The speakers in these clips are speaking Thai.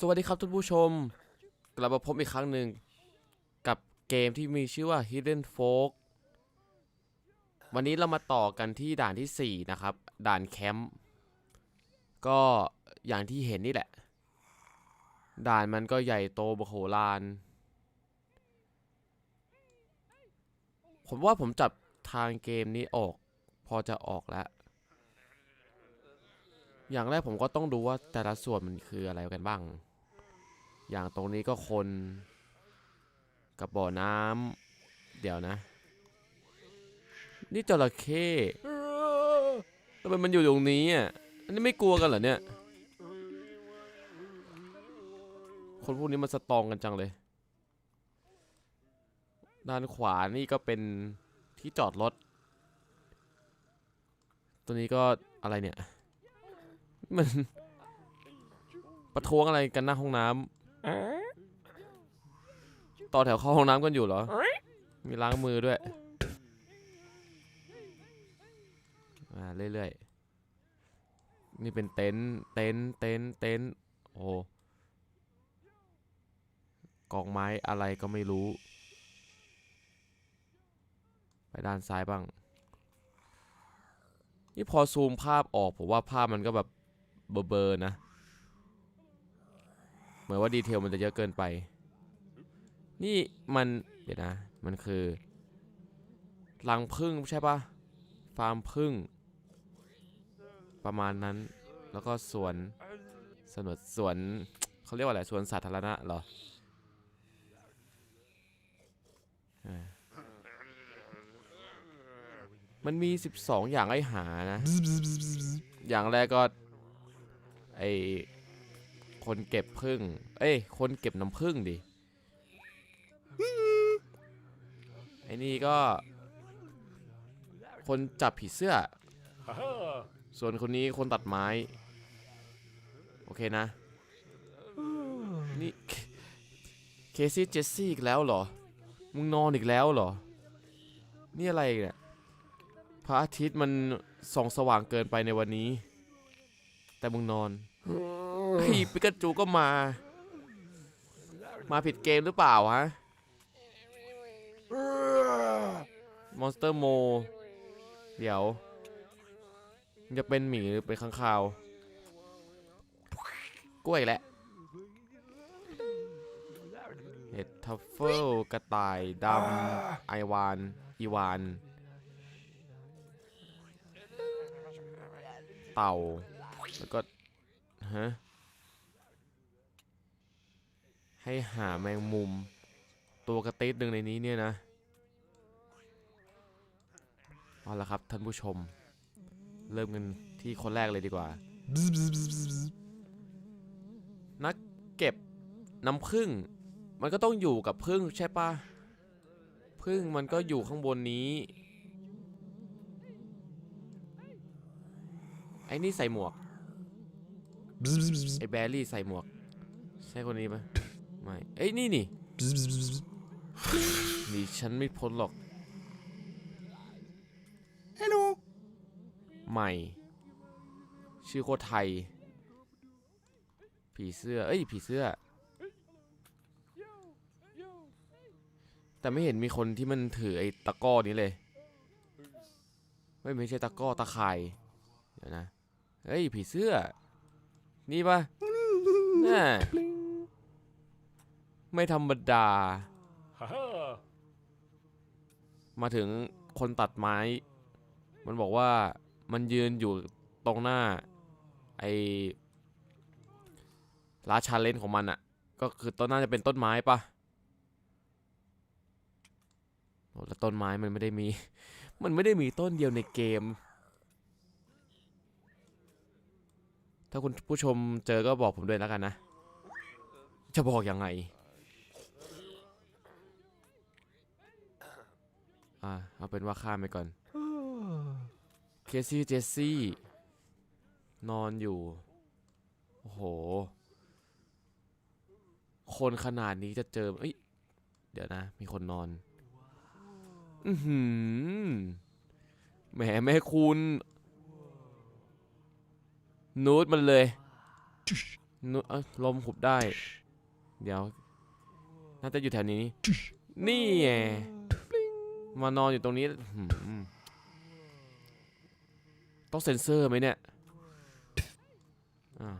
สวัสดีครับท่านผู้ชม กลับมาพบอีกครั้งหนึ่งกับเกมที่มีชื่อว่า Hidden Folk วันนี้เรามาต่อกันที่ด่านที่ 4 นะครับ ด่านแคมป์ก็อย่างที่เห็นนี่แหละ ด่านมันก็ใหญ่โตบโหฬารผมว่าผมจับทางเกมนี้ออก พอจะออกแล้ว อย่างแรกผมก็ต้องดูว่าแต่ละส่วนมันคืออะไรกันบ้าง อย่างตรงนี้ก็คนกับบ่อน้ำเดี๋ยวนะ นี่จระเข้ทำไมมันอยู่ตรงนี้อะอันนี้ไม่กลัวกันเหรอเนี่ย คนพวกนี้มันสตองกันจังเลย ด้านขวานี่ก็เป็นที่จอดรถ ตัวนี้ก็อะไรเนี่ย มันประท้วงอะไรกันหน้าห้องน้ำ ต่อแถวเข้าห้องน้ำกันอยู่เหรอ มีล้างมือด้วยอ่าเรื่อยๆ นี่เป็นเต็นท์เต็นท์เต็นท์เต็นท์โอ้โหกองไม้อะไรก็ไม่รู้ ไปด้านซ้ายบ้าง นี่พอซูมภาพออกผมว่าภาพมันก็แบบเบลอๆนะ เหมือนว่าดีเทลมันจะเยอะเกินไป นี่มันเดี๋ยวนะ มันคือรังพึ่งใช่ปะฟาร์มพึ่ง ประมาณนั้น แล้วก็สวนสนวนสวนเขาเรียกว่าอะไรสวนสาธารณะเหรอมันมี 12 อย่างให้หานะ อย่างแรกก็ ไอ คนเก็บพึ่ง เอ้ย คนเก็บน้ำพึ่งดิ ไอ้นี่ก็ คนจับผีเสื้อ ส่วนคนนี้คนตัดไม้ โอเคนะ นี่ เคซี่เจสซี่อีกแล้วเหรอ มึงนอนอีกแล้วเหรอ นี่อะไรเนี่ยพระอาทิตย์มันส่องสว่างเกินไปในวันนี้ แต่มึงนอน เฮ้ยปิกาจูก็มา มาผิดเกมหรือเปล่าฮะ มอนสเตอร์โม เดี๋ยว จะเป็นหมีหรือเป็นข้างคาว กล้วยอีแหละเห็ดทัฟเฟิลกระต่ายดำไอวานอีวาน เต่า แล้วก็ ฮะ ให้หาแมงมุม ตัวกระติดหนึ่งในนี้เนี่ยนะเอาละครับท่านผู้ชม เริ่มกันที่คนแรกเลยดีกว่า นักเก็บน้ำผึ้งมันก็ต้องอยู่กับผึ้งใช่ปะผึ้งมันก็อยู่ข้างบนนี้ไอ้นี่ใส่หมวกไอ้แบรี่ใส่หมวก ใช่คนนี้ปะ ไม่เอ้ยนี่นี่หนี่ฉันไม่พ้นหรอก Hello. ใหม่ ชื่อโคตรไทย ผีเสื้อ เอ้ย ผีเสื้อ แต่ไม่เห็นมีคนที่มันถือไอ้ตะกร้อนี้เลย ไม่ไม่ใช่ตะกร้อตะข่าย เดี๋ยวนะ เฮ้ย ผีเสื้อ นี่ปะน่า ไม่ธรรมดา มาถึงคนตัดไม้ มันบอกว่ามันยืนอยู่ตรงหน้า ไอ้ราชาเลนของมันอะก็คือต้นน่าจะเป็นต้นไม้ปะโอ้แล้วต้นไม้มันไม่ได้มี มันไม่ได้มีต้นเดียวในเกม ถ้าคุณผู้ชมเจอก็บอกผมด้วยแล้วกันนะ จะบอกยังไง อ่าเอาเป็นว่าข้ามไปก่อน เคซี่เจสซี่ นอนอยู่ โอ้โห คนขนาดนี้จะเจอเอ้ย เดี๋ยวนะ มีคนนอน อือหือแหมแม่คุณ นูดมันเลยนุเอ้ยลมหุบได้ เดี๋ยว น่าจะอยู่แถวนี้ นี่ไง มานอนอยู่ตรงนี้หืมต้องเซ็นเซอร์ไหมเนี่ยอ่า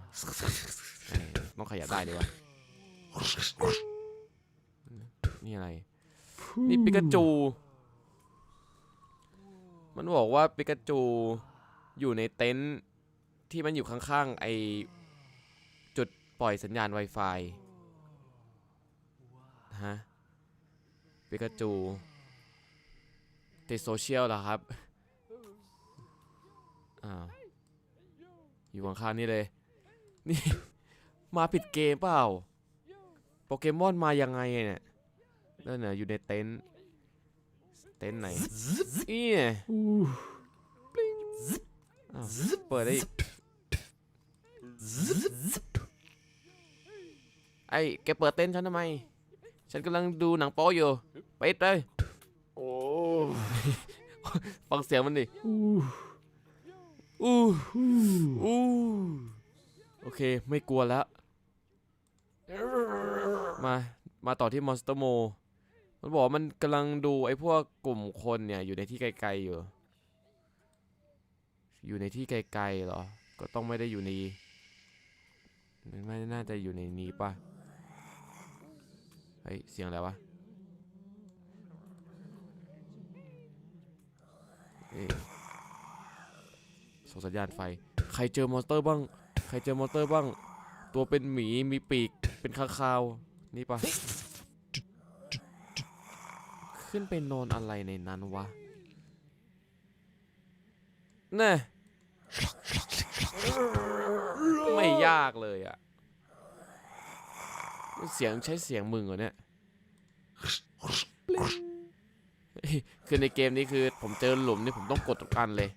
เอ้ยต้องขยับได้ดีวะนี่อะไร นี่ปิกาจู มันบอกว่าปิกาจูอยู่ในเต็นท์ที่มันอยู่ข้างๆ ไอจุดปล่อยสัญญาณ Wi-Fi ฮะปิกาจู ติดโซเชียลเหรอครับอ้าอยู่ข้างๆนี่เลย นี่ มาผิดเกมเปล่า โปเกมอนมายังไงเนี่ย นั่นน่ะอยู่ในเต็นท์ เต็นท์ไหนนี่ไงอ้าวเปิดได้อีกไอ้แกเปิดเต็นท์ฉันทำไม ฉันกำลังดูหนังโป๊อยู่ ไปเลย โอ้ฟังเสียงมันดิอู้อู้โอเค ไม่กลัวแล้ว มา มาต่อที่มอนสเตอร์โม มันบอกว่ามันกำลังดูไอ้พวกกลุ่มคนเนี่ย อยู่ในที่ไกลๆอยู่ อยู่ในที่ไกลๆเหรอ ก็ต้องไม่ได้อยู่ในไม่น่าจะอยู่ในนี้ป่ะ เฮ้ย เสียงอะไรวะเอ๊ะ ส่งสัญญาณไฟ ใครเจอมอนสเตอร์บ้าง ใครเจอมอนสเตอร์บ้าง ตัวเป็นหมี มีปีก เป็นข้าคาว นี่ปะขึ้นไปนอนอะไรในนั้นวะ น่ไม่ยากเลยอะ เสียงใช้เสียงมึงเหรอเนี่ยเฮ้ย คือในเกมนี้คือผมเจอหลุมนี่ผมต้องกดทุกอันเลย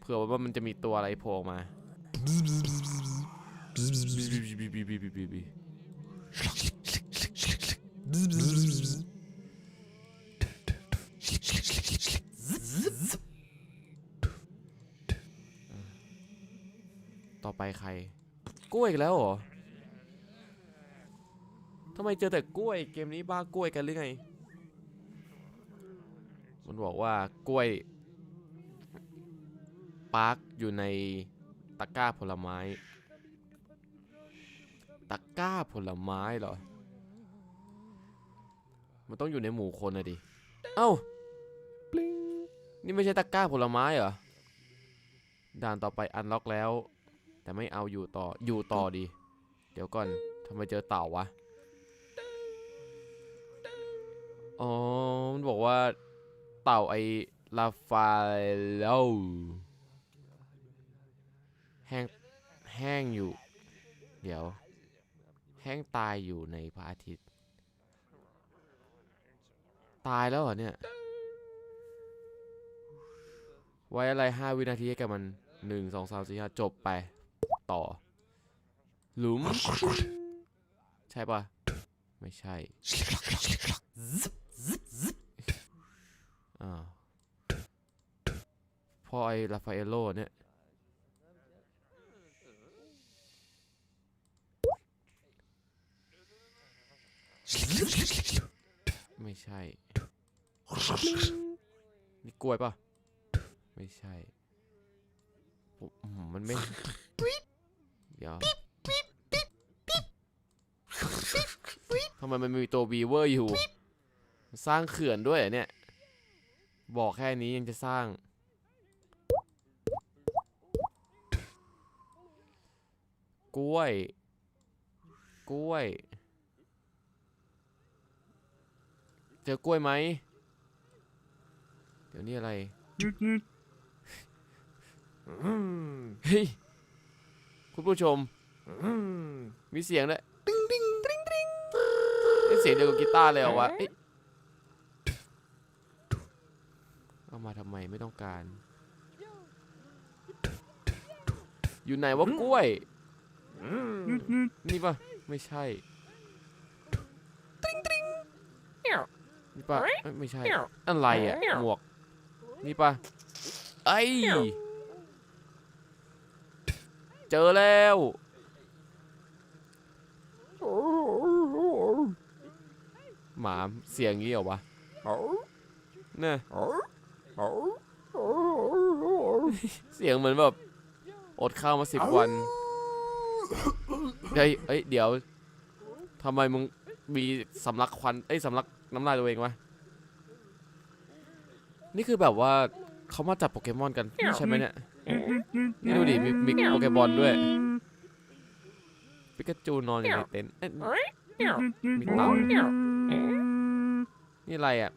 เผื่อว่ามันจะมีตัวอะไรโผล่มาต่อไปใคร กล้วยอีกแล้วเหรอทำไมเจอแต่กล้วย เกมนี้บ้ากล้วยกันหรือไง มันบอกว่ากล้วยปาร์คอยู่ในตะกร้าผลไม้ ตะกร้าผลไม้เหรอ มันต้องอยู่ในหมู่คนนะดิ เอ้านี่ไม่ใช่ตะกร้าผลไม้เหรอ ด่านต่อไปอันล็อกแล้ว แต่ไม่เอาอยู่ต่อ อยู่ต่อดี เดี๋ยวก่อนทำไมเจอเต่าวะ อ๋อ มันบอกว่า เต่าไอลาฟาโลแห้งแห้งอยู่ เดี๋ยว แห้งตายอยู่ในพระอาทิตย์ ตายแล้วเหรอเนี่ย ไว้อะไรห้าวินาทีให้กับมันหนึ่งสองสามสี่ห้าจบไป ต่อ หลุม ใช่ปะไม่ใช่ อ้าพอไอราฟาเอโลเนี่ยไม่ใช่ นี่กล้วยปะไม่ใช่ผมมันไม่ เดี๋ยวทำไมมันมีตัววีเวอร์อยู่ สร้างเขื่อนด้วยเนี่ย บอกแค่นี้ยังจะสร้าง กล้วย กล้วย เจอกล้วยไหม เดี๋ยวนี้อะไรเฮ้ย คุณผู้ชม มีเสียงด้วยติ้งติ้งติ้งติ้งเสียงเดียวกับกีตาร์เลยเหรอวะ เข้ามาทำไมไม่ต้องการ อยู่ไหนวะกล้วย นี่ปะไม่ใช่ นี่ปะไม่ใช่ อะไรอะหมวก นี่ปะไอยเจอแล้ว หมาเสียงงี้เหรอวะเนี่ย เสียงเหมือนแบบอดข้าวมาสิบวันเฮ้ยเอ้ย เดี๋ยวทำไมมึงมีสำลักควันเอ้ยสำลักน้ำลายตัวเองวะ นี่คือแบบว่าเขามาจับโปเกมอนกันใช่ไหมเนี่ย นี่ดูดิมีมีโปเกมอนด้วย ปิกาจูนอนอยู่ในเต็นท์เอ้ยมีเต่านี่อะไรอะ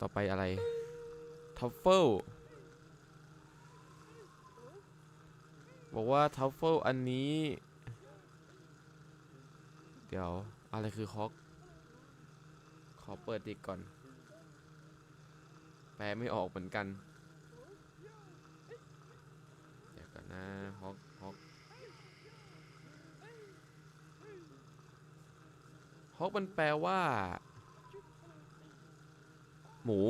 ต่อไปอะไร ทัฟเฟิล บอกว่าทัฟเฟิลอันนี้ เดี๋ยว อะไรคือคอก ขอเปิดดิกก่อน แปลไม่ออกเหมือนกัน เดี๋ยวกันนะฮอก ฮอกฮอกมันแปลว่า หมู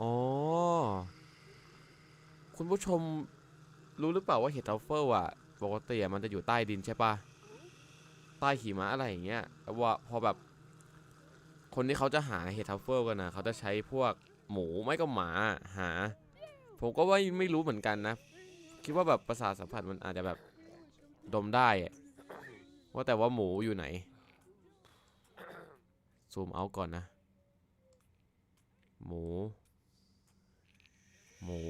อ๋อ คุณผู้ชมรู้หรือเปล่าว่าเห็ดทัฟเฟิลอะปกติมันจะอยู่ใต้ดินใช่ปะใต้หิมะอะไรอย่างเงี้ยแต่ว่าพอแบบ คนที่เขาจะหาเห็ดทัฟเฟิลกันนะเขาจะใช้พวกหมูไม่ก็หมาหา ผมก็ว่าไม่รู้เหมือนกันนะ คิดว่าแบบประสาทสัมผัสมันอาจจะแบบดมได้ว่าแต่ว่าหมูอยู่ไหน ซูมเอาก่อนนะ หมู หมู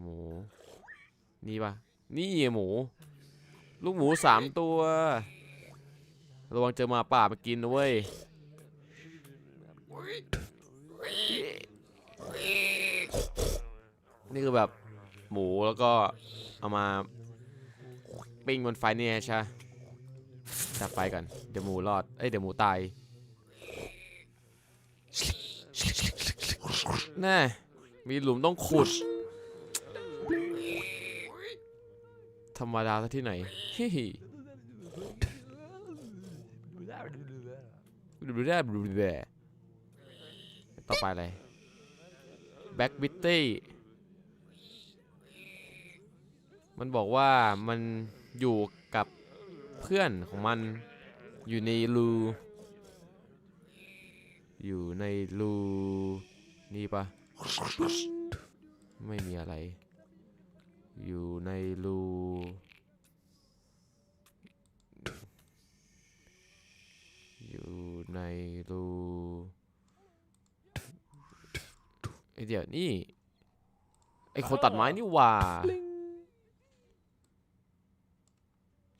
หมู นี่ปะนี่หมู ลูกหมูสามตัว ระวังเจอมาป่ามากินนะเว้ยนี่คือแบบหมูแล้วก็เอามาปิ้งบนไฟเนี่ยใช่ จับไฟก่อน เดี๋ยวหมูรอด เอ้ย เดี๋ยวหมูตาย แน่ มีหลุมต้องขุด ธรรมดาซะที่ไหนฮิฮิดูได้ดูได้ต่อไปอะไรแบ็กบิตตี้มันบอกว่ามันอยู่ เพื่อนของมันอยู่ในรูอยู่ในรูนี่ปะไม่มีอะไร อยู่ในรูอยู่ในรูไอเดี๋ยวนี่ไอคนตัดไม้นี่หว่า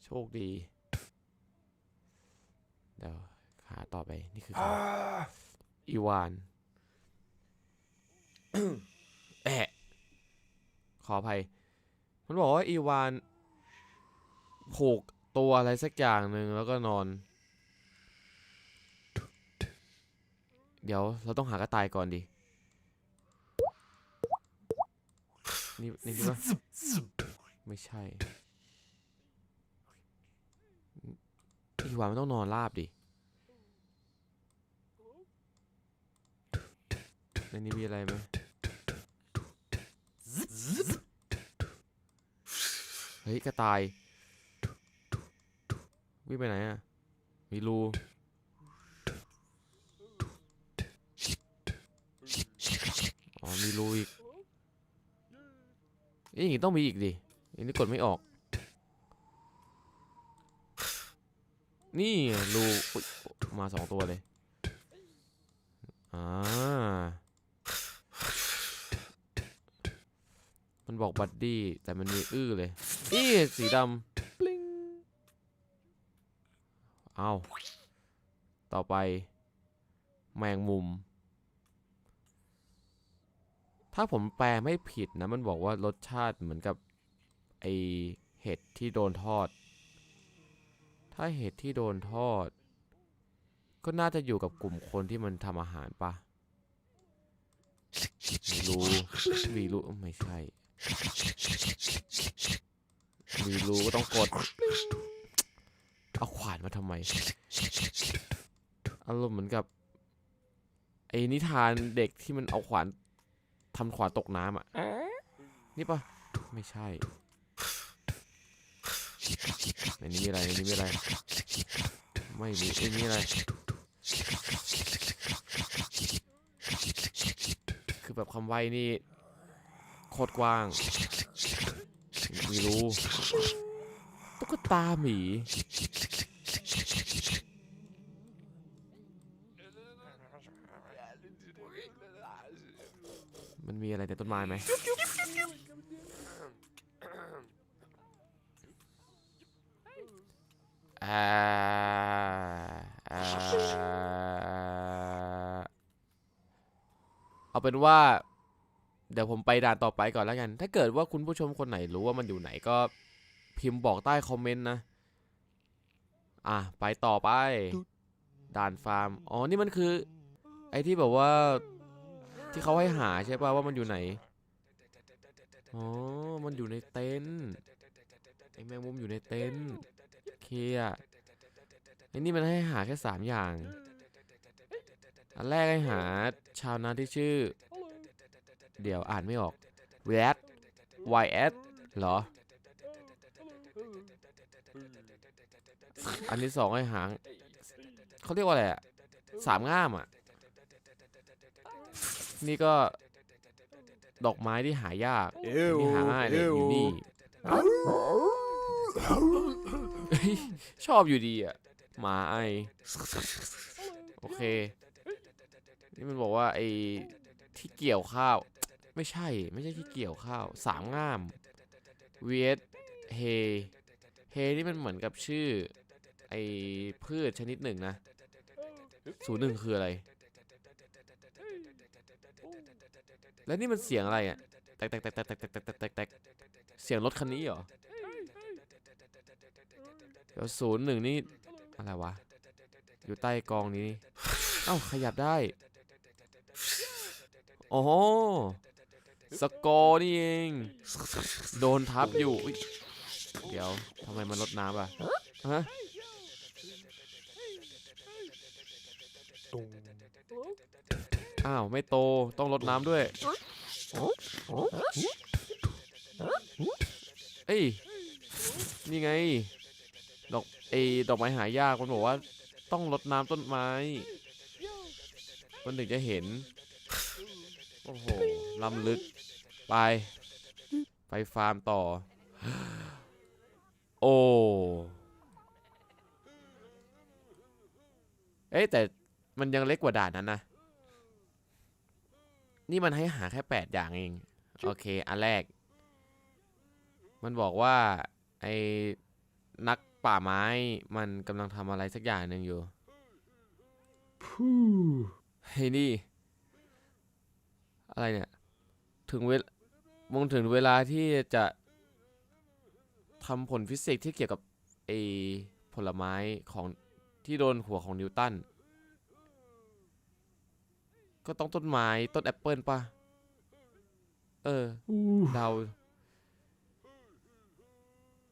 โชคดี เดี๋ยวหาต่อไป นี่คือใครอีวาน แอะขออภัย มันบอกว่าอีวานผูกตัวอะไรสักอย่างหนึ่งแล้วก็นอน เดี๋ยวเราต้องหากระต่ายก่อนดิ นี่นี่ใช่ปะไม่ใช่อีวานมันต้องนอนราบดิ ในนี้มีอะไรไหมเฮ้ยกระต่าย วิ่งไปไหนอะ มีรูอ๋อมีรูอีกเอ้ยอย่างงี้ต้องมีอีกดิอันนี้กดไม่ออก นี่รูมาสองตัวเลย อ่า มันบอกบัดดี้แต่มันมีอื้อเลยนี่สีดำเอาต่อไป แมงมุม ถ้าผมแปลไม่ผิดนะ มันบอกว่ารสชาติเหมือนกับ ไอเห็ดที่โดนทอด ถ้าเห็ดที่โดนทอด ก็น่าจะอยู่กับกลุ่มคนที่มันทำอาหารปะไม่รู้ไม่รู้ไม่ใช่ มีรูก็ต้องกด เอาขวานมาทำไม อารมณ์เหมือนกับ ไอ้นิทานเด็กที่มันเอาขวานทำขวานตกน้ำอะ นี่ปะไม่ใช่ในนี้มีอะไรในนี้มีอะไร ไม่มีในนี้อะไร คือแบบคำไว้นี่ โคตรกว้าง มีรูตุ๊กตาหมี มันมีอะไรในต้นไม้ไหม อ่าอ่าเอาเป็นว่า เดี๋ยวผมไปด่านต่อไปก่อนแล้วกัน ถ้าเกิดว่าคุณผู้ชมคนไหนรู้ว่ามันอยู่ไหนก็พิมพ์บอกใต้คอมเมนต์นะ อะ ไปต่อไป ด่านฟาร์ม อ๋อ นี่มันคือ ไอ้ที่แบบว่า ที่เขาให้หาใช่ป่ะว่ามันอยู่ไหน อ๋อ มันอยู่ในเต็นท์ไอ้แมงมุมอยู่ในเต็นท์เคอะไอ้นี่มันให้หาแค่สามอย่าง อันแรกให้หาชาวนาที่ชื่อ เดี๋ยวอ่านไม่ออก w a t y s เหรอ อันที่สองให้หาเขาเรียกว่าอะไรอะสามง่ามอะนี่ก็ ดอกไม้ที่หายากอันนี่หาง่ายเลยอยู่นี่เฮ้ยชอบอยู่ดีอะหมาไอ โอเค นี่มันบอกว่าไอ้ที่เกี่ยวข้าว ไม่ใช่ ไม่ใช่ที่เกี่ยวข้าว สามง่าม เวสเฮ เฮนี่มันเหมือนกับชื่อ ไอพืชชนิดหนึ่งนะศูนย์หนึ่งคืออะไร แล้วนี่มันเสียงอะไรอะ แตกแตกแตกแตกแตกแตกแตกแตกเสียงรถคันนี้เหรอเดี๋ยวศูนย์หนึ่งนี่อะไรวะ อยู่ใต้กองนี้ เอ้าขยับได้อ๋อ สกอร์นี่เอง โดนทับอยู่อุ๊ยเดี๋ยวทำไมมันลดน้ำอะฮะอ้าว ไม่โตต้องลดน้ำด้วย เอ้ย นี่ไง ดอกเอดอกไม้หายากมันบอกว่า ต้องลดน้ำต้นไม้ มันถึงจะเห็น โอ้โห ล้ำลึก ไป ไปฟาร์มต่อ โอ้ เอ้ยแต่มันยังเล็กกว่าด่านนั้นนะ นี่มันให้หาแค่แปดอย่างเอง โอเค อันแรก มันบอกว่า ไอ้นักป่าไม้มันกำลังทำอะไรสักอย่างหนึ่งอยู่เฮ้ยนี่ อะไรเนี่ย ถึงเวลมองถึงเวลาที่จะทำผลฟิสิกส์ที่เกี่ยวกับไอ้ผลไม้ของที่โดนหัวของนิวตัน ก็ต้องต้นไม้ต้นแอปเปิลป่ะ เออเดา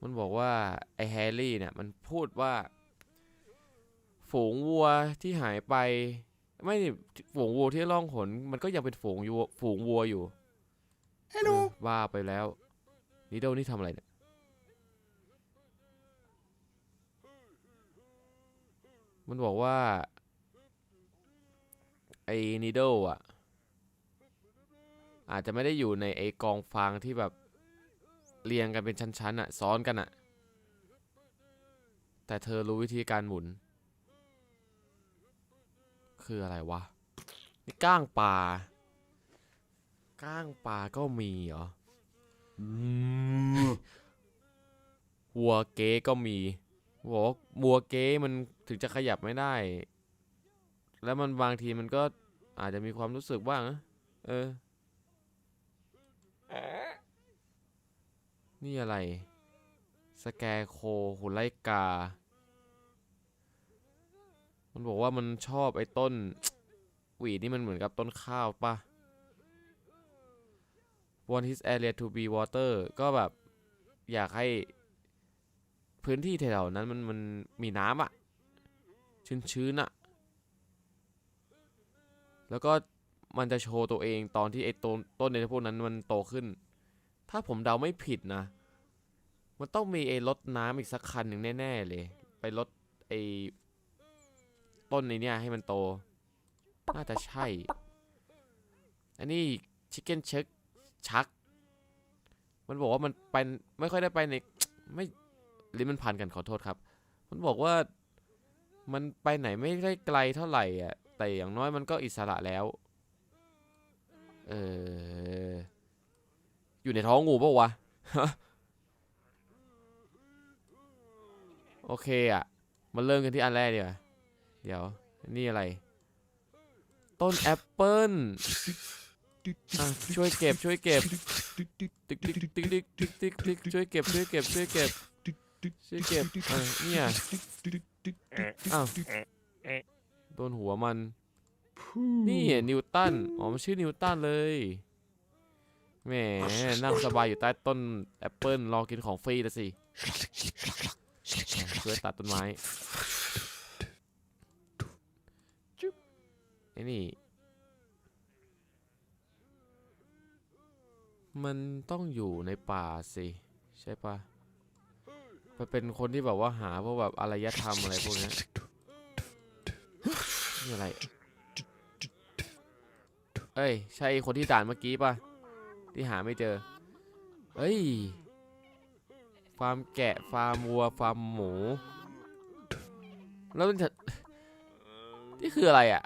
มันบอกว่า ไอ้แฮร์รี่เนี่ย มันพูดว่า ฝูงวัวที่หายไป ไม่ดิฝูงวัวที่ล่องหน มันก็ยังเป็นฝูงวัวฝูงวัวอยู่ เออว่าไปแล้วนิโดนี่ทำอะไรเนี่ยมันบอกว่า ไอ้นิโดอะ อาจจะไม่ได้อยู่ในไอ้กองฟางที่แบบเรียงกันเป็นชั้นๆอะ ซ้อนกันอะ แต่เธอรู้วิธีการหมุน คืออะไรวะ นี่ก้างปลา ก้างปลาก็มีเหรอวัวเก๊ก็มีบอกว่าวัวเก๊มันถึงจะขยับไม่ได้ แล้วมันบางทีมันก็อาจจะมีความรู้สึกบ้างนะเออ นี่อะไร สแกโคหุ่นไลกา มันบอกว่ามันชอบไอ้ต้น หวีดนี่มันเหมือนกับต้นข้าวปะ want his area to be water ก็แบบอยากให้พื้นที่แถวๆนั้นมันมันมีน้ำอะชื้นๆอะแล้วก็มันจะโชว์ตัวเองตอนที่ไอ้ต้นต้นในพวกนั้นมันโตขึ้น ถ้าผมเดาไม่ผิดนะ มันต้องมีไอ้รถน้ำอีกสักคันหนึ่งแน่ ๆ เลย ไปรถไอ้ต้นในเนี่ยให้มันโต น่าจะใช่ อันนี้ชิคเก้นเช็ค ชัก มันบอกว่ามันไปไม่ค่อยได้ไปในไม่ลิ้นมันพันกันขอโทษครับ มันบอกว่ามันไปไหนไม่ได้ไกลเท่าไหร่อะ แต่อย่างน้อยมันก็อิสระแล้ว เออ อยู่ในท้องงูปะวะ โอเคอะมาเริ่มกันที่อันแรกดีกว่าเดี๋ยว นี่อะไร ต้นแอปเปิ้ล อะช่วยเก็บช่วยเก็บติ๊กติ๊กติ๊กติ๊กติ๊กติ๊กติ๊กช่วยเก็บช่วยเก็บช่วยเก็บช่วยเก็บอะเนี่ยอ้าวโดนหัวมัน นี่อะนิวตันอ๋อมันชื่อนิวตันเลยแหมนั่งสบายอยู่ใต้ต้นแอปเปิลรอกินของฟรีละสิอะช่วยตัดต้นไม้ไอ้นี่ มันต้องอยู่ในป่าสิใช่ปะไปเป็นคนที่แบบว่าหาพวกแบบอารยธรรมอะไรพวกเนี้ยนี่อะไร เอ้ย ใช่คนที่ด่านเมื่อกี้ปะที่หาไม่เจอ เอ้ย ฟาร์มแกะ ฟาร์มวัว ฟาร์มหมู แล้วมันจะนี่คืออะไรอะ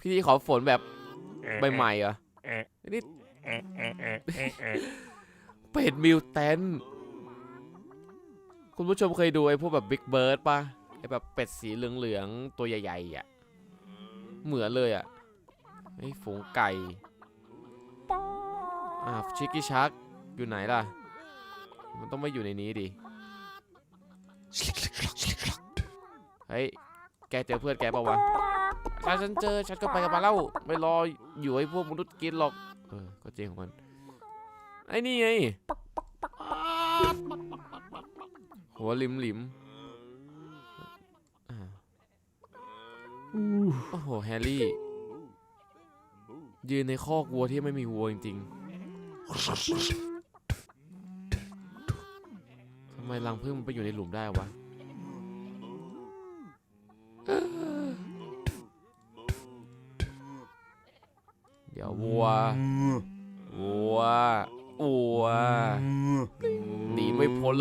พิธีขอฝนแบบใหม่ๆเหรอ นี่ เป็ดมิวแตนคุณผู้ชมเคยดูไอ้พวกแบบบิ๊กเบิร์ดปะไอ้แบบเป็ดสีเหลืองๆตัวใหญ่ๆอะ เหมือนเลยอะไอ้ฝูงไก่อ่าชิคกี้ชักอยู่ไหนล่ะ มันต้องไม่อยู่ในนี้ดิ เฮ้ย แกเจอเพื่อนแกปล่าวะถ้าฉันเจอฉันก็ไปกับมันแล้วไม่รออยู่ให้พวกมนุษย์กินหรอก จริงของมัน ไอ้นี่ไงหัวลิมลิมอ่าโอ้โหแฮร์รี่ ยืนในคอกวัวที่ไม่มีวัวจริงๆทำไมรังผึ้งมันไปอยู่ในหลุมได้วะ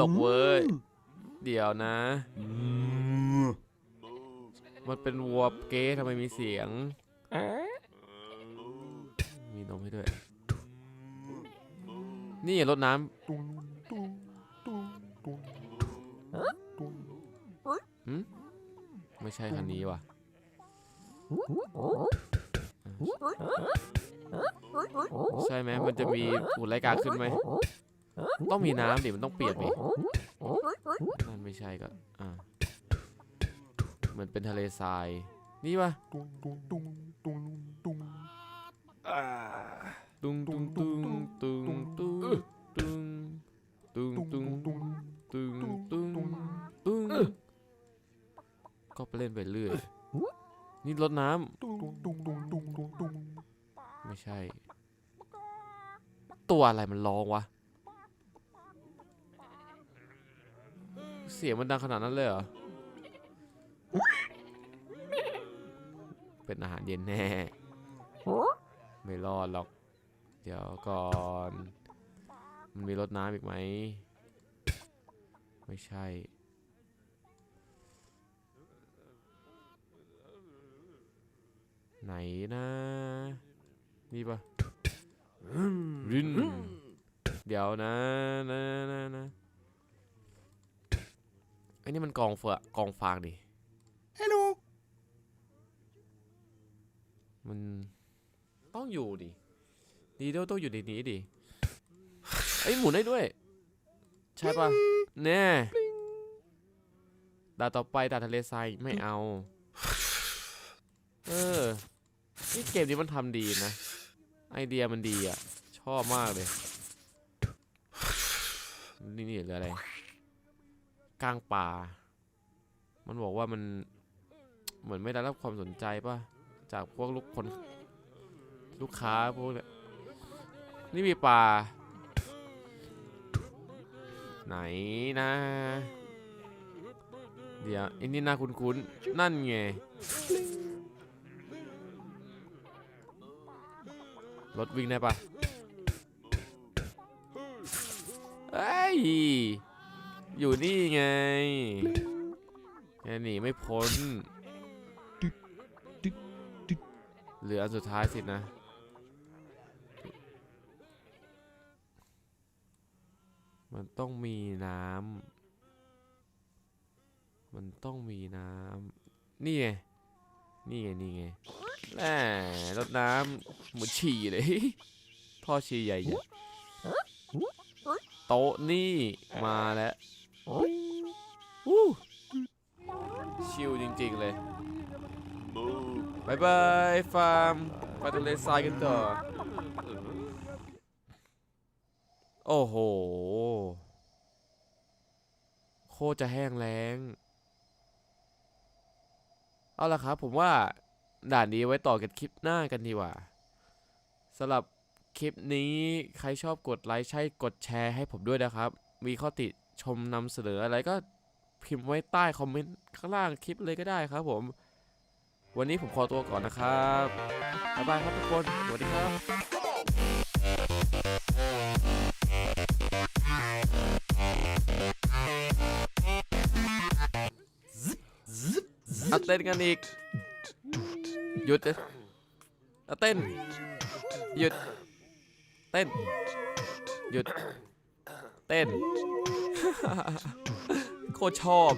กเว้ย เดี๋ยวนะ มันเป็นวัวเก๊ทำไมมีเสียง มีนมให้ด้วย นี่รดน้ำหืมไม่ใช่คันนี้ว่ะใช่ไหมมันจะมีหุ่นไล่กาขึ้นไหม ต้องมีน้ำดิมันต้องเปียกดินั่นไม่ใช่ก็อ่าเหมือนเป็นทะเลทราย นี่ปะตุงตุงตุงตุงตุงตุงตุงตุงตุงตุงตุงตุงก็ไปเล่นไปเรื่อย นี่รดน้ำไม่ใช่ ตัวอะไรมันร้องวะ เสียงมันดังขนาดนั้นเลยเหรอ เป็นอาหารเย็นแน่ ไม่รอดหรอก เดี๋ยวก่อน มันมีรถน้ำอีกไหม ไม่ใช่ ไหนนะ นี่ปะรินเดี๋ยวนะนะนะนะ ไอ้นี่มันกองเฟือกองฟางดิ Hello. มันต้องอยู่ดิดีโดต้องอยู่ในนี้ดิไอ้ยหมุนได้ด้วย ใช่ปะแน่ดาวต่อไปดาวทะเลทรายไม่เอา เออนี่เกมนี้มันทำดีนะ ไอเดียมันดีอะ ชอบมากเลย นี่นี่หรืออะไร กลางป่า มันบอกว่ามันเหมือนไม่ได้รับความสนใจป่ะ จากพวกลูกคน ลูกค้าพวกเนี้ยนี่มีปลาไหนนะเดี๋ยวอ้นี่น่าคุ้นๆ นั่นไง รถวิ่งได้ปะเอ้ย อยู่นี่ไงแกหนีไม่พ้นเหลืออันสุดท้ายสินะ มันต้องมีน้ำ มันต้องมีน้ำ นี่ไง นี่ไง นี่ไงแหมรดน้ำเหมือนฉี่เลย ท่อฉี่ใหญ่ๆโต๊ะนี่มาแล้ว วู้ชิลจริงๆเลยบายบายฟาร์มไปทะเลทรายกันต่อ โอ้โห โคจะแห้งแล้ง เอาละครับ ผมว่า ด่านนี้ไว้ต่อกันคลิปหน้ากันดีกว่าสำหรับคลิปนี้ใครชอบกดไลค์ใช่กดแชร์ให้ผมด้วยนะครับ มีข้อติ ชมนำเสนออะไรก็พิมพ์ไว้ใต้คอมเมนต์ข้างล่างคลิปเลยก็ได้ครับผม วันนี้ผมขอตัวก่อนนะครับ บ๊ายบายครับทุกคน สวัสดีครับเอาเต้นกันอีก หยุดเลยเอาเต้น หยุด เต้น หยุด เต้น โคตรชอบ